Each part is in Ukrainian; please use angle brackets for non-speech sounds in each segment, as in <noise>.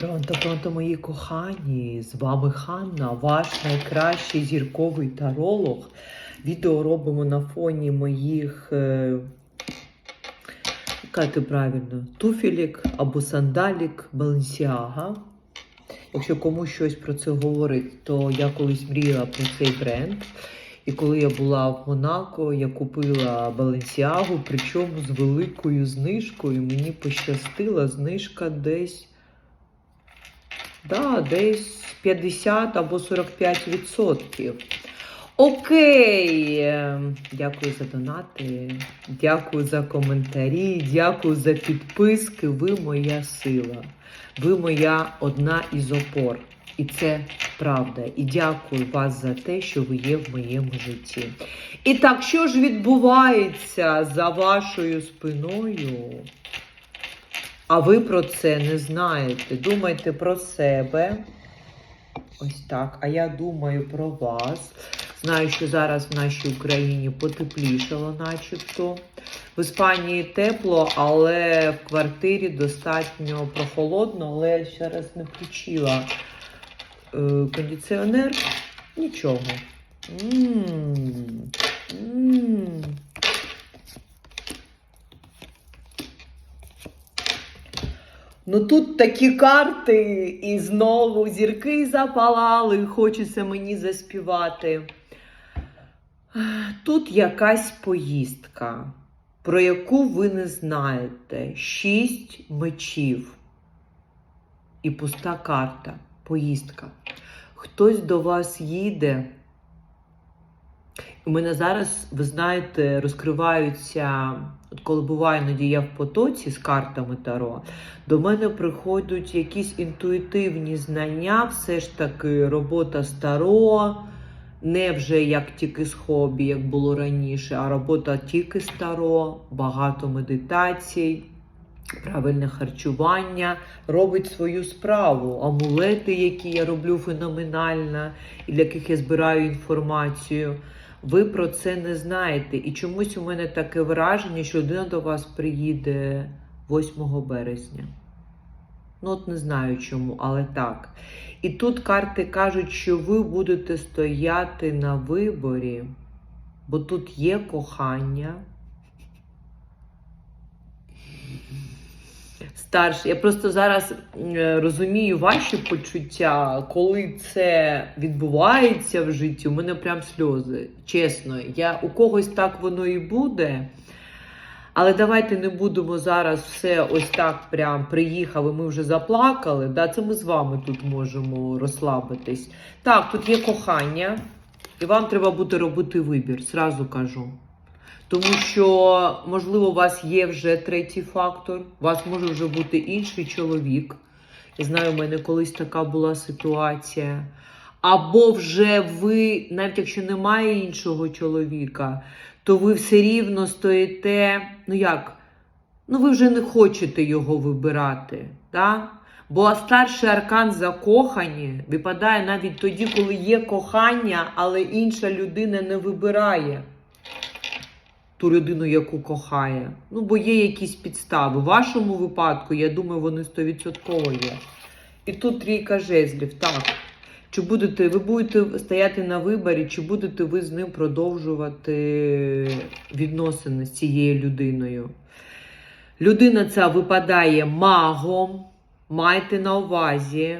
Пронто, пронто, мої кохані! З вами Ханна, ваш найкращий зірковий таролог. Відео робимо на фоні моїх, е, ти правильно, туфелік або сандалік Balenciaga. Якщо комусь щось про це говорить, то я колись мріяла про цей бренд. І коли я була в Монако, я купила Balenciaga, причому з великою знижкою. Мені пощастила знижка десь. Да, десь 50 або 45 відсотків. Окей. Е, Дякую за донати, дякую за коментарі, дякую за підписки. Ви моя сила. Ви моя одна із опор. І це правда. І дякую вас за те, що ви є в моєму житті. І так, що ж відбувається за вашою спиною? А ви про це не знаєте. Думайте про себе. Ось так. А я думаю про вас. Знаю, що зараз в нашій Україні потеплішало, начебто. В Іспанії тепло, але в квартирі достатньо прохолодно, але я ще раз не включила е, кондиціонер. Нічого. М, м. Ну тут такі карти, і знову зірки запалали, хочеться мені заспівати. Тут якась поїздка, про яку ви не знаєте. Шість мечів і пуста карта. Поїздка. Хтось до вас їде. У мене зараз, ви знаєте, розкриваються, от коли буває іноді я в потоці з картами Таро, до мене приходять якісь інтуїтивні знання, все ж таки робота з Таро, не вже як тільки з хобі, як було раніше, а робота тільки з Таро, багато медитацій. Правильне харчування робить свою справу. Амулети, які я роблю феноменально, і для яких я збираю інформацію. Ви про це не знаєте. І чомусь у мене таке враження, що людина до вас приїде 8 березня. Ну, от не знаю чому, але так. І тут карти кажуть, що ви будете стояти на виборі, бо тут є кохання. Старший. Я просто зараз е, розумію ваші почуття, коли це відбувається в житті, у мене прям сльози. Чесно, я у когось так воно і буде. Але давайте не будемо зараз все ось так прям приїхали, ми вже заплакали. Да, Це ми з вами тут можемо розслабитись. Так, тут є кохання, і вам треба буде робити вибір, зразу кажу. Тому що, можливо, у вас є вже третій фактор, у вас може вже бути інший чоловік. Я знаю, у мене колись така була ситуація. Або вже ви, навіть якщо немає іншого чоловіка, то ви все рівно стоїте, ну як, ну ви вже не хочете його вибирати. Да? Бо старший аркан закохані випадає навіть тоді, коли є кохання, але інша людина не вибирає ту людину, яку кохає. Ну, бо є якісь підстави. В вашому випадку, я думаю, вони 100% є. І тут трійка жезлів. Так. Чи будете ви будете стояти на виборі, чи будете ви з ним продовжувати відносини з цією людиною? Людина ця випадає магом, майте на увазі.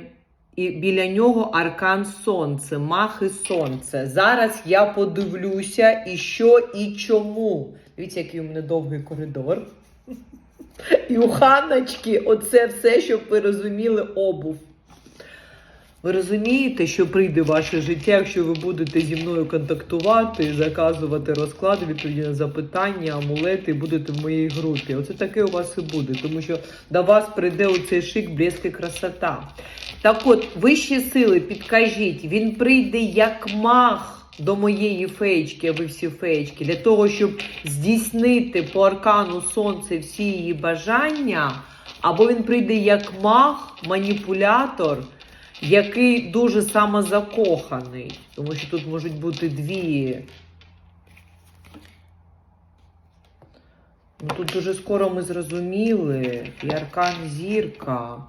І біля нього аркан сонце, махи сонце. Зараз я подивлюся, і що, і чому. Дивіться, який у мене довгий коридор. <laughs> І у ханочки оце все, щоб ви розуміли, обув. Ви розумієте, що прийде ваше життя, якщо ви будете зі мною контактувати, заказувати розклади, відповіді на запитання, амулети, будете в моїй групі. Оце таке у вас і буде, тому що до вас прийде оцей шик, блеск і красота. Так от, вищі сили, підкажіть, він прийде як маг до моєї феєчки, а ви всі феєчки, для того, щоб здійснити по аркану сонце всі її бажання, або він прийде як маг, маніпулятор який дуже самозакоханий, тому що тут можуть бути дві. Ну, Тут дуже скоро ми зрозуміли, і аркан зірка.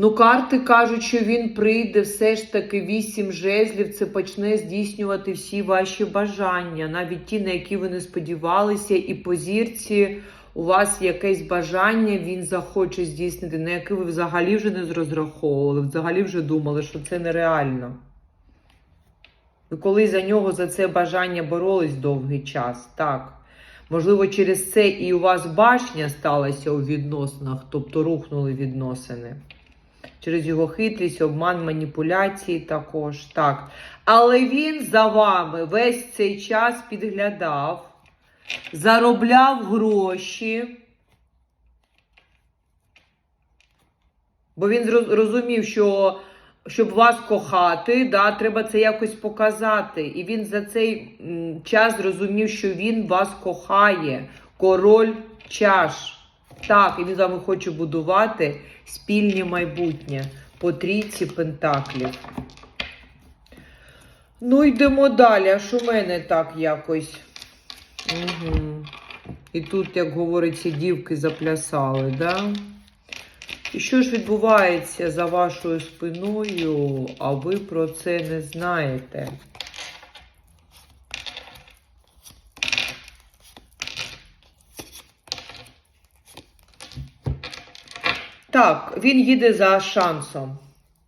Ну, карти кажуть, що він прийде все ж таки вісім жезлів, це почне здійснювати всі ваші бажання, навіть ті, на які ви не сподівалися, і по зірці у вас якесь бажання він захоче здійснити, на яке ви взагалі вже не розраховували, взагалі вже думали, що це нереально. Ви коли за нього за це бажання боролись довгий час, так. Можливо, через це і у вас башня сталася у відносинах, тобто рухнули відносини. Через його хитрість, обман, маніпуляції також. Так. Але він за вами весь цей час підглядав, заробляв гроші. Бо він розумів, що щоб вас кохати, да, треба це якось показати. І він за цей час зрозумів, що він вас кохає. Король чаш. Так, і він з вами хоче будувати спільне майбутнє по трійці пентаклів. Ну, йдемо далі. А що в мене так якось? Угу. І тут, як говориться, дівки заплясали, да? І що ж відбувається за вашою спиною, а ви про це не знаєте? Так, він їде за шансом.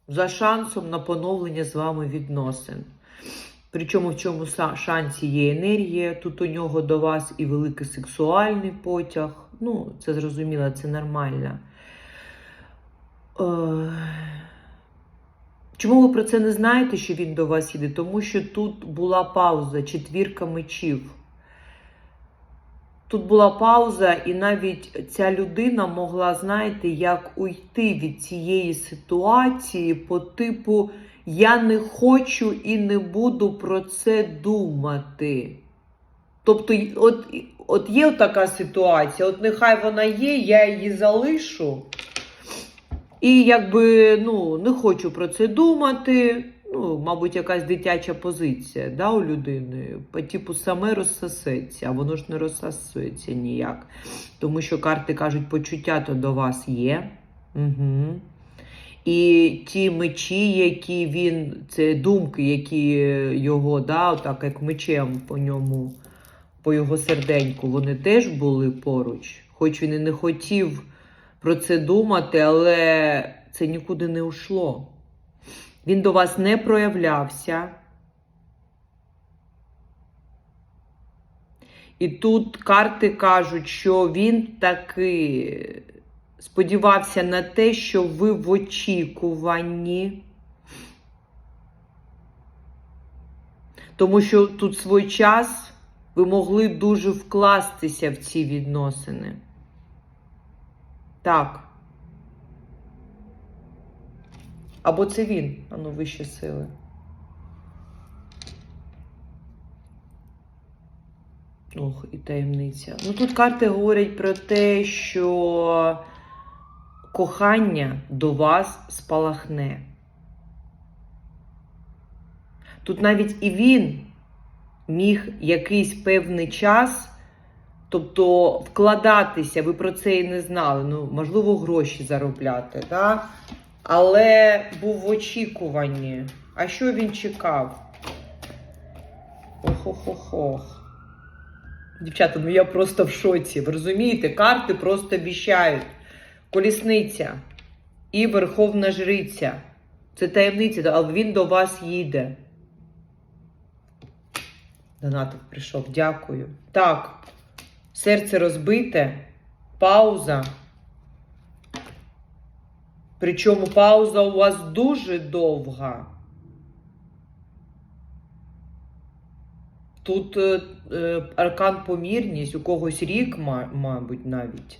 За шансом на поновлення з вами відносин. Причому в са- шансі є енергія, тут у нього до вас і великий сексуальний потяг. Ну, це зрозуміло, це нормально. Е, Чому ви про це не знаєте, що він до вас їде? Тому що тут була пауза, четвірка мечів. Тут була пауза, і навіть ця людина могла, знаєте, як уйти від цієї ситуації по типу Я не хочу і не буду про це думати. Тобто, от, от є така ситуація, от нехай вона є, я її залишу. І якби ну, не хочу про це думати. Ну, мабуть, якась дитяча позиція да, у людини. По типу саме розсосеться, а воно ж не розсосується ніяк. Тому що карти кажуть, почуття то до вас є. Угу. І ті мечі, які він, це думки, які його, да, так як мечем по ньому, по його серденьку, вони теж були поруч. Хоч він і не хотів про це думати, але це нікуди не ушло. Він до вас не проявлявся. І тут карти кажуть, що він таки сподівався на те, що ви в очікуванні. Тому що тут свій час ви могли дуже вкластися в ці відносини. Так. Або це він, ану вище сили. Ох, і таємниця. Ну тут карти говорять про те, що кохання до вас спалахне. Тут навіть і він міг якийсь певний час, тобто вкладатися, ви про це і не знали, ну, можливо, гроші заробляти, да? але був в очікуванні. А що він чекав? Ох-ох-ох-ох. Дівчата, ну я просто в шоці. Ви розумієте, карти просто віщають. Колісниця і Верховна Жриця. Це таємниця, але він до вас їде. Донатик прийшов, дякую. Так, серце розбите, пауза. Причому пауза у вас дуже довга. Тут е, е, аркан помірність, у когось рік, мабуть, навіть.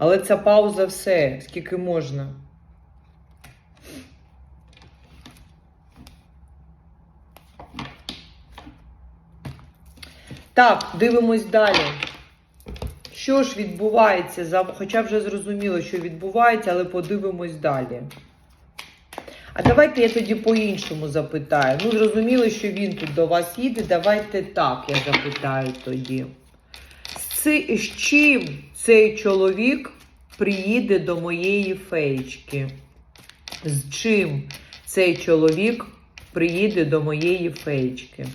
Але ця пауза все, скільки можна. Так, дивимось далі. Що ж відбувається? Хоча вже зрозуміло, що відбувається, але подивимось далі. А давайте я тоді по-іншому запитаю. Ну, зрозуміло, що він тут до вас їде. Давайте так, я запитаю тоді. З, чим цей чоловік приїде до моєї феєчки? З чим цей чоловік приїде до моєї феєчки?